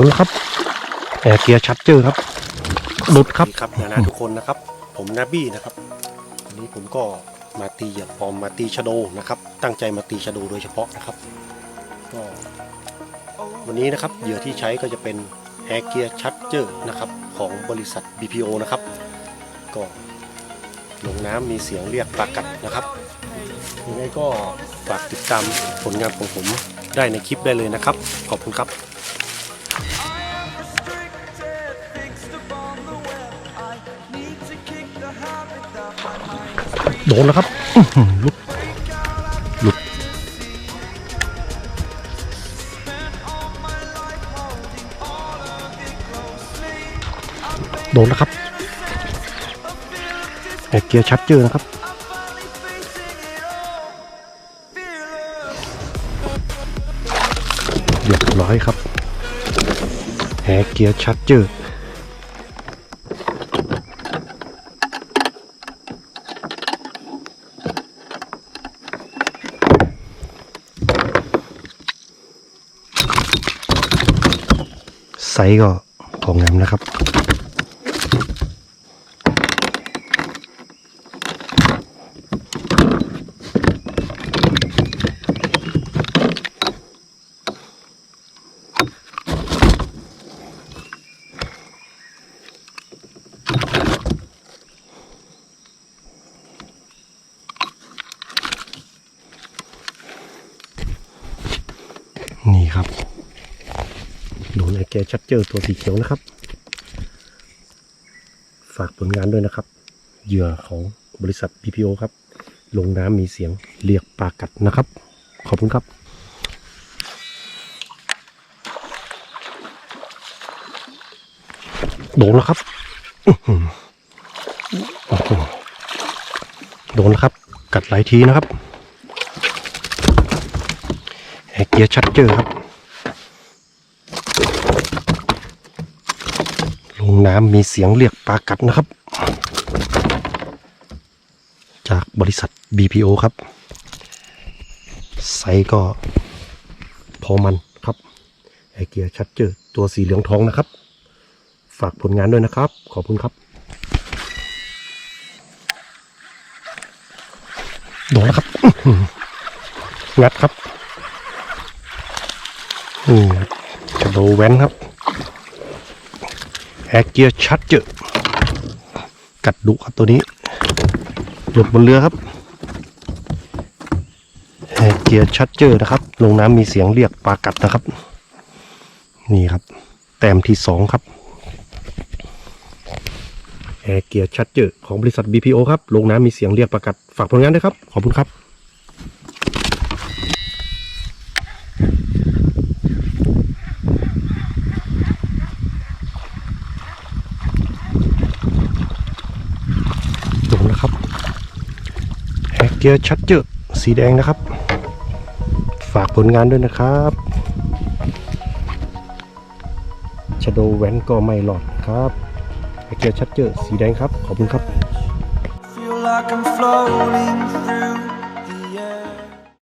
นแล้วครับแอร์เกียร์ชัดเจอครับหลุดครับครับนานาทุกคนนะครับ ผมนาบี้นะครับวันนี้ผมก็มาตีเหยียบปอมมาตีชะโดนะครับ ตั้งใจมาตีชะโดโดยเฉพาะนะครับก็วันนี้นะครับเหยื่อที่ใช้ก็จะเป็นแอร์เกียร์ชัดเจอร์นะครับของบริษัท BPO นะครับ ก็ลงน้ำมีเสียงเรียกปลากัดนะครับยังไงก็ฝากติดตามผลงานของผมได้ในคลิปได้เลยนะครับ ขอบคุณครับ โดนแล้วครับหลุดหลุดโดนแล้วครับแอร์เกียร์ชัดเจอนะครับเรียบร้อยครับแอร์เกียร์ชัดเจอ ไซส์ก็ของงามนะครับ นี่ครับ โดนไอแกชัดเจอตัวสีเขียวนะครับ ฝากผลงานด้วยนะครับ เหยื่อของบริษัท BPO ครับ ลงน้ำมีเสียงเรียกปลากัดนะครับ ขอบคุณครับโดนแล้วครับ โดนแล้วครับ กัดหลายทีนะครับแอเกียร์ชัดเจอครับ ลง น้ำมีเสียงเรียกปลากัดนะครับ จากบริษัท BPO ครับ ไซก็พอมันครับไอเกียร์ชัดเจอตัวสีเหลืองทองนะครับ ฝากผลงานด้วยนะครับ ขอบคุณครับโดนแล้วครับ งัดครับนี่ครับจะโดแว้นครับ แอร์เกียร์ชัดเจอกัดดุครับตัวนี้หลุดบนเรือครับแอร์เกียร์ชัดเจอนะครับ ลงน้ำมีเสียงเรียกปลากัดนะครับ นี่ครับ แต้มที่สองครับแอร์เกียร์ชัดเจอของบริษัท BPO ครับ ลงน้ำมีเสียงเรียกปลากัดฝากผลงานด้วยครับ ขอบคุณครับ ดูนะครับแอร์ เกียร์ชัดเจอสีแดงนะครับ ฝากผลงานด้วยนะครับชโดแวนก็ไม่หลอดครับเกียร์ชัดเจอสีแดงครับ ขอบคุณครับ